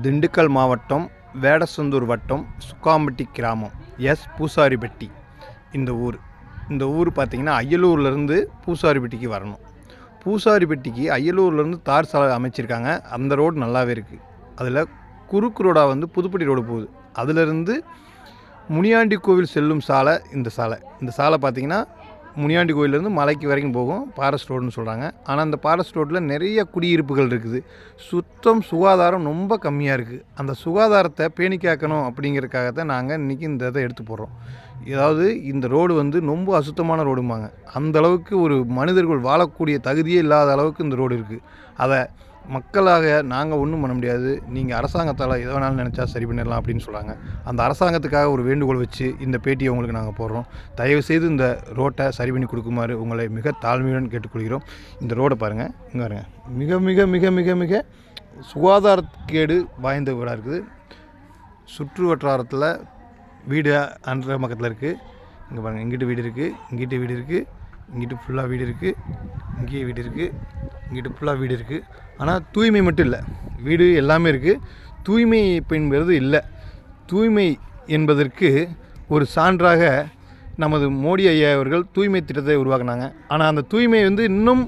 திண்டுக்கல் மாவட்டம் வேடசந்தூர் வட்டம் சுக்காம்பட்டி கிராமம். எஸ். பூசாரிப்பட்டி இந்த ஊர். இந்த ஊர் பார்த்திங்கன்னா அய்யலூர்லேருந்து பூசாரிப்பட்டிக்கு வரணும். பூசாரிப்பட்டிக்கு அய்யலூர்லேருந்து தார் சாலை அமைச்சிருக்காங்க. அந்த ரோடு நல்லாவே இருக்குது அதில் குறுக்கு ரோடாக வந்து புதுப்பட்டி ரோடு போகுது. அதிலிருந்து முனியாண்டி கோவில் செல்லும் சாலை இந்த சாலை. இந்த சாலை பார்த்திங்கன்னா முனியாண்டி கோயிலேருந்து மலைக்கு வரைக்கும் போகும். பாரஸ்ட் ரோடுன்னு சொல்கிறாங்க ஆனால் அந்த பாரஸ்ட் ரோட்டில் நிறைய குடியிருப்புகள் இருக்குது. சுத்தம் சுகாதாரம் ரொம்ப கம்மியாக இருக்குது அந்த சுகாதாரத்தை பேணி காக்கணும் அப்படிங்கிறதுக்காக தான் நாங்கள் இன்றைக்கி இந்த இதை எடுத்து போடுறோம். ஏதாவது இந்த ரோடு வந்து ரொம்ப அசுத்தமான ரோடும்பாங்க. அந்த அளவுக்கு ஒரு மனிதர்கள் வாழக்கூடிய தகுதியே இல்லாத அளவுக்கு இந்த ரோடு இருக்குது அதை மக்களாக நாங்கள் ஒன்றும் பண்ண முடியாது. நீங்கள் அரசாங்கத்தால் எதை வேணாலும் நினச்சா சரி பண்ணிடலாம் அப்படின்னு சொல்கிறாங்க அந்த அரசாங்கத்துக்காக ஒரு வேண்டுகோள் வச்சு இந்த பேட்டியை உங்களுக்கு நாங்கள் போடுறோம். தயவுசெய்து இந்த ரோட்டை சரி பண்ணி கொடுக்குமாறு உங்களை மிக தாழ்மையுடன் கேட்டுக்கொள்கிறோம். இந்த ரோடை பாருங்கள் இங்கே பாருங்கள் மிக மிக மிக மிக மிக சுகாதாரக்கேடு வாய்ந்த வீடாக இருக்குது. சுற்று வட்டாரத்தில் வீடு அன்ற பக்கத்தில் இருக்குது இங்கே பாருங்கள் இங்கிட்டு வீடு இருக்குது இங்கிட்டு வீடு இருக்குது இங்கிட்டு ஃபுல்லாக வீடு இருக்குது இங்கேயே வீடு இருக்குது இங்கிட்டு ஃபுல்லாக வீடு இருக்குது ஆனால் தூய்மை மட்டும் இல்லை. வீடு எல்லாமே இருக்குது தூய்மை என்பது இல்லை. தூய்மை என்பதற்கு ஒரு சான்றாக நமது மோடி ஐயா அவர்கள் தூய்மை திட்டத்தை உருவாக்குனாங்க. ஆனால் அந்த தூய்மை வந்து இன்னும்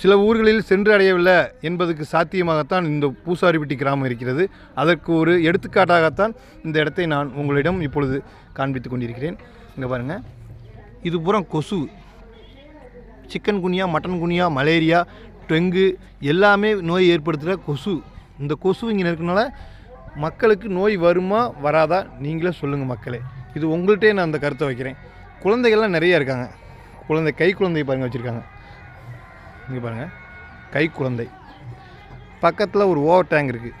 சில ஊர்களில் சென்று அடையவில்லை என்பதற்கு சாத்தியமாகத்தான் இந்த பூசாரிப்பட்டி கிராமம் இருக்கிறது. அதற்கு ஒரு எடுத்துக்காட்டாகத்தான் இந்த இடத்தை நான் உங்களிடம் இப்பொழுது காண்பித்து கொண்டிருக்கிறேன். இங்கே பாருங்கள் இது பூரா கொசு. சிக்கன் குனியா மட்டன் குனியா மலேரியா டெங்கு எல்லாமே நோய் ஏற்படுத்துகிற கொசு. இந்த கொசு இங்கே இருக்கனால மக்களுக்கு நோய் வருமா வராதா நீங்களே சொல்லுங்கள் மக்களே. இது உங்கள்கிட்டே நான் அந்த கருத்தை வைக்கிறேன். குழந்தைகள்லாம் நிறைய இருக்காங்க. குழந்தை கை குழந்தை பாருங்கள் வச்சுருக்காங்க. இங்கே பாருங்கள் கை குழந்தை. பக்கத்தில் ஒரு ஓவர் டேங்க் இருக்குது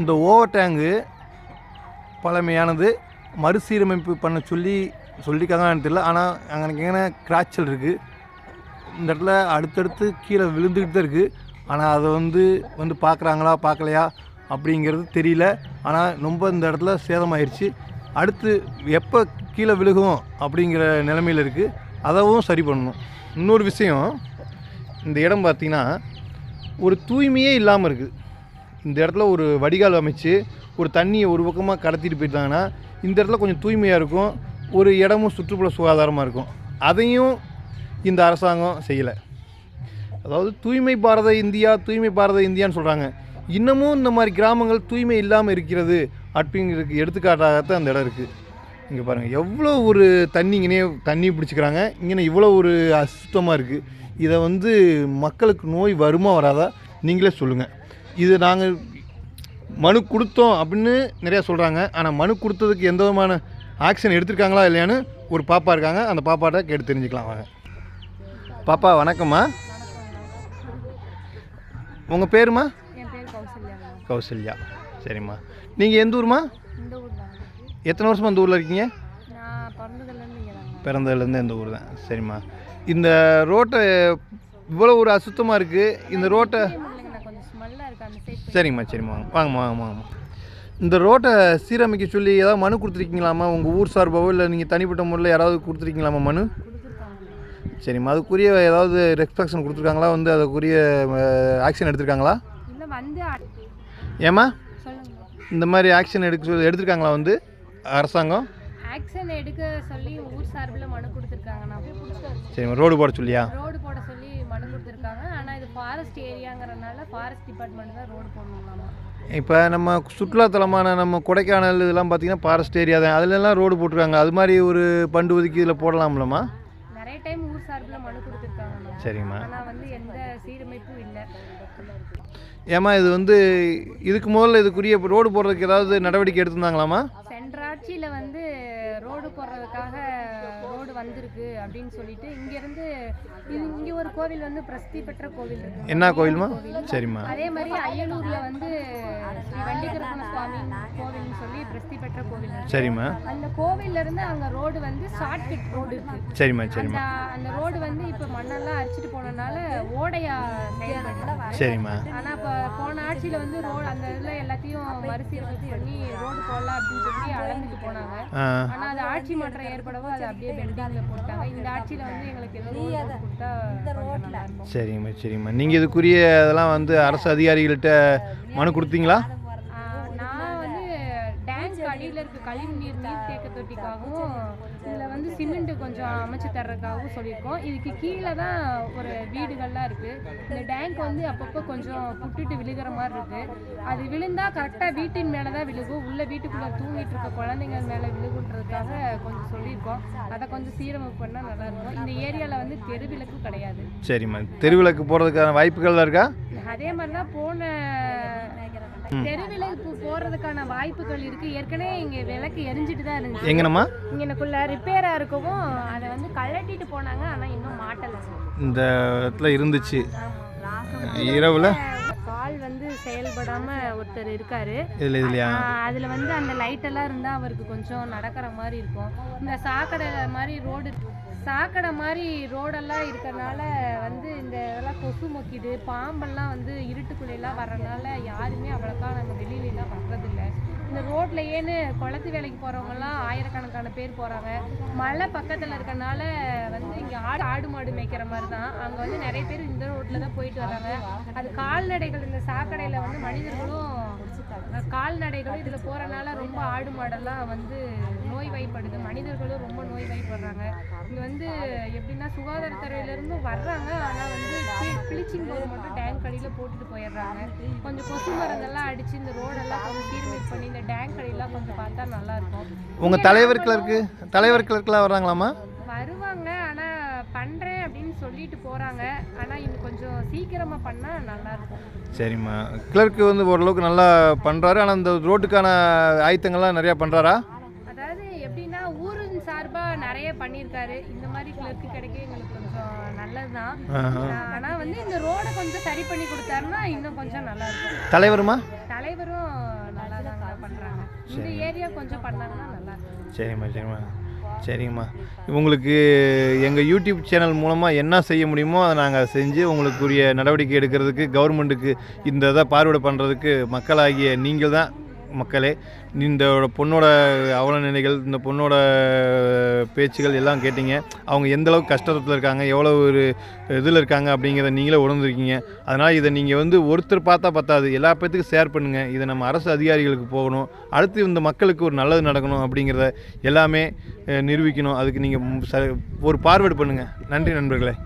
இந்த ஓவர் டேங்கு பழமையானது. மறுசீரமைப்பு பண்ண சொல்லி சொல்லிக்காங்கன்னு தெரியல. ஆனால் அங்கே எங்கே கிராச்சல் இருக்குது இந்த இடத்துல அடுத்தடுத்து கீழே விழுந்துக்கிட்டு தான் இருக்குது ஆனால் அதை வந்து வந்து பார்க்குறாங்களா பார்க்கலையா அப்படிங்கிறது தெரியல. ஆனால் ரொம்ப இந்த இடத்துல சேதமாயிருச்சு. அடுத்து எப்போ கீழே விழுகும் அப்படிங்கிற நிலைமையில் இருக்குது அதவும் சரி பண்ணணும். இன்னொரு விஷயம் இந்த இடம் பார்த்திங்கன்னா ஒரு தூய்மையே இல்லாமல் இருக்குது இந்த இடத்துல ஒரு வடிகால் அமைச்சு ஒரு தண்ணியை ஒரு பக்கமாக கடத்திட்டு போயிட்டாங்கன்னா இந்த இடத்துல கொஞ்சம் தூய்மையாக இருக்கும். ஒரு இடமும் சுற்றுப்புற சுகாதாரமாக இருக்கும். அதையும் இந்த அரசாங்கம் செய்யலை. அதாவது தூய்மை பாரத இந்தியா தூய்மை பாரத இந்தியான்னு சொல்கிறாங்க இன்னமும் இந்த மாதிரி கிராமங்கள் தூய்மை இல்லாமல் இருக்கிறது அப்படிங்கிறதுக்கு எடுத்துக்காட்டாகத்தான் அந்த இடம் இருக்குது இங்கே பாருங்கள் எவ்வளோ ஒரு தண்ணி இங்கனே தண்ணி பிடிச்சிக்கிறாங்க. இங்கே இவ்வளோ ஒரு அசுத்தமாக இருக்குது இதை வந்து மக்களுக்கு நோய் வருமா வராதா? நீங்களே சொல்லுங்கள் இது நாங்கள் மனு கொடுத்தோம் அப்படின்னு நிறையா சொல்கிறாங்க ஆனால் மனு கொடுத்ததுக்கு எந்த விதமான ஆக்ஷன் எடுத்திருக்காங்களா இல்லையான்னு ஒரு பாப்பா இருக்காங்க. அந்த பாப்பாட்ட கேட்டு தெரிஞ்சுக்கலாம் வாங்க. பாப்பா வணக்கம்மா. உங்கள் பேருமா? கௌசல்யா சரிம்மா. நீங்கள் எந்த ஊருமா? எத்தனை வருஷமா இந்த ஊரில் இருக்கீங்க? பிறந்ததுலேருந்து இந்த ஊர் தான் சரிம்மா. இந்த ரோட்டை இவ்வளோ ஒரு அசுத்தமாக இருக்குது இந்த ரோட்டை சைட் சரிம்மா சரிம்மா. வாங்க வாங்கம்மா வாங்கம்மா வாங்கம்மா. இந்த ரோட்டை சீரமைக்க சொல்லி ஏதாவது மனு கொடுத்துருக்கீங்களாம்மா? உங்கள் ஊர் சார்பாவோ இல்லை நீங்கள் தனிப்பட்ட முறையில் யாராவது கொடுத்துருக்கீங்களாம்மா மனு? சரிம்மா. அதுக்குரிய ஏதாவது ரெஸ்ட்ரக்ஷன் கொடுத்துருக்காங்களா? வந்து அதுக்குரிய ஆக்ஷன் எடுத்திருக்காங்களா? ஏம்மா? இந்த மாதிரி ஆக்ஷன் எடுக்க சொல்லி எடுத்திருக்காங்களா வந்து? அரசாங்கம்? ஆக்ஷன் எடுக்க சொல்லி ஊர் சார்பில் மனு கொடுத்துருக்காங்க. சரிம்மா ரோடு போட சொல்லியா? ரோடு போட சொல்லி மனு கொடுத்துருக்காங்க. ஆனால் இது ஃபாரஸ்ட் ஏரியாங்கிறனால ஃபாரஸ்ட் டிபார்ட்மெண்ட் தான் ரோடு போடணுங்களாமா இப்போ நம்ம சுற்றுலாத்தலமான நம்ம கொடைக்கானல் இதெல்லாம் பார்த்தீங்கன்னா ஃபாரஸ்ட் ஏரியா தான். அதுலலாம் ரோடு போட்டிருக்காங்க. அது மாதிரி ஒரு பண்டு ஒதுக்கி இதில் போடலாம்லம்மா? ஊர் சார்பில் மனு கொடுத்துருக்காங்க சரிம்மா. ஆனால் வந்து எந்த சீரமைப்பும் இல்லை. ஏம்மா இது வந்து இதுக்கு முதல்ல இதுக்குரிய ரோடு போடுறதுக்கு ஏதாவது நடவடிக்கை எடுத்திருந்தாங்களாம்மா? சென்ற ஆட்சியில் வந்து ரோடு போடுறதுக்காக வந்திருக்கு அப்படின்னு சொல்லிட்டு இங்கேருந்து இங்கே ஒரு கோவில் வந்து பிரசித்தி பெற்ற கோவில் இருக்கு. என்ன கோயில்மா சரிம்மா. அதே மாதிரி அய்யலூர்ல வந்து ஸ்ரீ வண்டிகரப்பன சுவாமி கோவில்னு சொல்லி பிரசித்தி பெற்ற கோவில் சரிம்மா. அந்த கோவில்ல இருந்து அங்க ரோடு வந்து ஷார்ட்கட் ரோடு இருக்கு. சரிம்மா சரிம்மா. அந்த ரோடு வந்து இப்ப மண்ணெல்லாம் அடிச்சிட்டு போனனால ஓடையா சரிம்மா. ஆனா இப்ப போன ஆட்சியில் வந்து ரோடு அந்த இதில் எல்லாத்தையும் மறுசீரமைப்பு பண்ணி ரோடு போடலாம் அப்படின்னு சொல்லி அளந்துட்டு போனாங்க. ஆனால் அது ஆட்சி மாற்றம் ஏற்படவும் அது அப்படியே போட்டாங்க இந்த ஆட்சியில் வந்து எங்களுக்கு கொடுத்தா இருக்கும். சரிங்கம்மா சரிங்கம்மா நீங்கள் இதுக்குரிய இதெல்லாம் வந்து அரசு அதிகாரிகள்கிட்ட மனு கொடுத்தீங்களா ஆஹ் நான் வந்து டேங்க் அடியில் இருக்க கழிவு நீர் நீர்த்தேக்க தொட்டிக்காகவும் இதில் வந்து சிமெண்ட் கொஞ்சம் அமைச்சு தர்றதுக்காகவும் சொல்லியிருக்கோம். இதுக்கு கீழே தான் ஒரு வீடுகள்லாம் இருக்குது இந்த டேங்க் வந்து அப்பப்போ கொஞ்சம் புட்டுட்டு விழுகிற மாதிரி இருக்குது அது விழுந்தா கரெக்டாக வீட்டின் மேலே தான் விழுகும். உள்ள வீட்டுக்குள்ளே தூங்கிட்டு இருக்க குழந்தைங்க மேலே விழுகுன்றதுக்காக கொஞ்சம் சொல்லியிருக்கோம். அதை கொஞ்சம் சீரமைப்பு பண்ணால் நல்லாயிருக்கும் இந்த ஏரியாவில் வந்து தெருவிளக்கு கிடையாது. சரிம்மா. தெருவிளக்கு போகிறதுக்கான வாய்ப்புகள் இருக்கா? அதே மாதிரி தான் போன தெருவிளக்கு போறதுக்கான வாய்ப்புகள் இருக்கு. ஏற்கனவே இங்க விளக்கு எரிஞ்சிட்டு தான் இருந்துச்சு. எங்கனம்மா? இங்கனக்குள்ள ரிப்பேரா இருக்கவும் அதை வந்து கழட்டிட்டு போனாங்க. ஆனா இன்னும் மாட்டல. இந்த இடத்துல இருந்துச்சு. இரவில்? கால் வந்து செயல்படாம ஒருத்தர் இருக்காரு. இதில் இதுலையா அதுல வந்து அந்த லைட் எல்லாம் இருந்தா அவருக்கு கொஞ்சம் நடக்கிற மாதிரி இருக்கும். இந்த சாக்கடை மாதிரி ரோடு சாக்கடை மாதிரி ரோடெல்லாம் இருக்கிறனால வந்து இந்த இதெல்லாம் கொசு மொக்கிது. பாம்பெல்லாம் வந்து இருட்டுக்குள்ளெல்லாம் வர்றதுனால யாருமே அவ்வளோக்கா நம்ம வெளியிலலாம் வர்றதில்லை. இந்த ரோட்லையேன்னு குளத்து வேலைக்கு போகிறவங்கலாம் ஆயிரக்கணக்கான பேர் போகிறாங்க மலை பக்கத்தில் இருக்கறனால வந்து இங்கே ஆடு ஆடு மாடு மேய்க்கிற மாதிரி தான் அங்கே வந்து நிறைய பேர் இந்த ரோட்டில் தான் போயிட்டு வராங்க. அது கால்நடைகள் இந்த சாக்கடையில் வந்து மனிதர்களும் கால்நடைகளும் இதில் போகிறனால ரொம்ப ஆடு மாடெல்லாம் வந்து நோய் வாய்ப்படுது மனிதர்களும் ரொம்ப நோய் வாய்ப்படுறாங்க இங்கே வந்து எப்படின்னா சுகாதாரத்துறையிலேருந்து வர்றாங்க. ஆனால் வந்து பிளீச்சிங் பவுடர் மட்டும் டேங்க் அடியில் போட்டுட்டு போயிடுறாங்க. கொஞ்சம் கொசு மருந்தெல்லாம் அடித்து இந்த ரோடெல்லாம் கொஞ்சம் சீர்மைப்பு பண்ணி இந்த டேங்க் அடியெல்லாம் கொஞ்சம் பார்த்தா நல்லா இருக்கும் உங்கள் தலைவர் கிளர்க்கு தலைவர் கிளர்க்கெலாம் வர்றாங்களாம்மா? வருவாங்க. ஆனால் பண்ணுறேன் அப்படின்னு சொல்லிட்டு போகிறாங்க ஆனால் இன்னும் கொஞ்சம் சீக்கிரமாக பண்ணால் நல்லா இருக்கும் சரிம்மா. கிளர்க்கு வந்து ஓரளவுக்கு நல்லா பண்ணுறாரு ஆனால் இந்த ரோட்டுக்கான ஆயத்தங்கள்லாம் நிறையா பண்ணுறாரா அதாவது எப்படின்னா ஊரின் சார்பாக நிறைய பண்ணியிருக்காரு. இந்த மாதிரி கிளர்க்கு கிடைக்க எங்களுக்கு கொஞ்சம் நல்லது தான் ஆனால் வந்து இந்த ரோடை கொஞ்சம் சரி பண்ணி கொடுத்தாருன்னா இன்னும் கொஞ்சம் நல்லா இருக்கும். தலைவருமா? தலைவரும் நல்லா தாங்க பண்ணுறாங்க இந்த ஏரியா கொஞ்சம் பண்ணாங்கன்னா நல்லா இருக்கும். சரிம்மா சரிம்மா. சரிங்கம்மா உங்களுக்கு எங்கள் யூடியூப் சேனல் மூலமாக என்ன செய்ய முடியுமோ அதை நாங்கள் செஞ்சு உங்களுக்குரிய நடவடிக்கை எடுக்கிறதுக்கு கவர்மெண்ட்டுக்கு இந்த இதை பார்வையிட பண்ணுறதுக்கு மக்களாகிய நீங்கள் தான் மக்களே இந்த பொண்ணோட அவல நிலைகள் இந்த பொண்ணோட பேச்சுகள் எல்லாம் கேட்டீங்க. அவங்க எந்த கஷ்டத்தில் இருக்காங்க எவ்வளோ ஒரு இதில் இருக்காங்க அப்படிங்கிறத நீங்களே உணர்ந்துருக்கீங்க. அதனால் இதை நீங்கள் வந்து ஒருத்தர் பார்த்தா பத்தாது எல்லா பேத்துக்கும் ஷேர் பண்ணுங்கள் இதை நம்ம அரசு அதிகாரிகளுக்கு போகணும். அடுத்து இந்த மக்களுக்கு ஒரு நல்லது நடக்கணும் அப்படிங்கிறத எல்லாமே நிரூபிக்கணும். அதுக்கு நீங்கள் ஒரு பார்வேர்டு பண்ணுங்கள் நன்றி நண்பர்களே.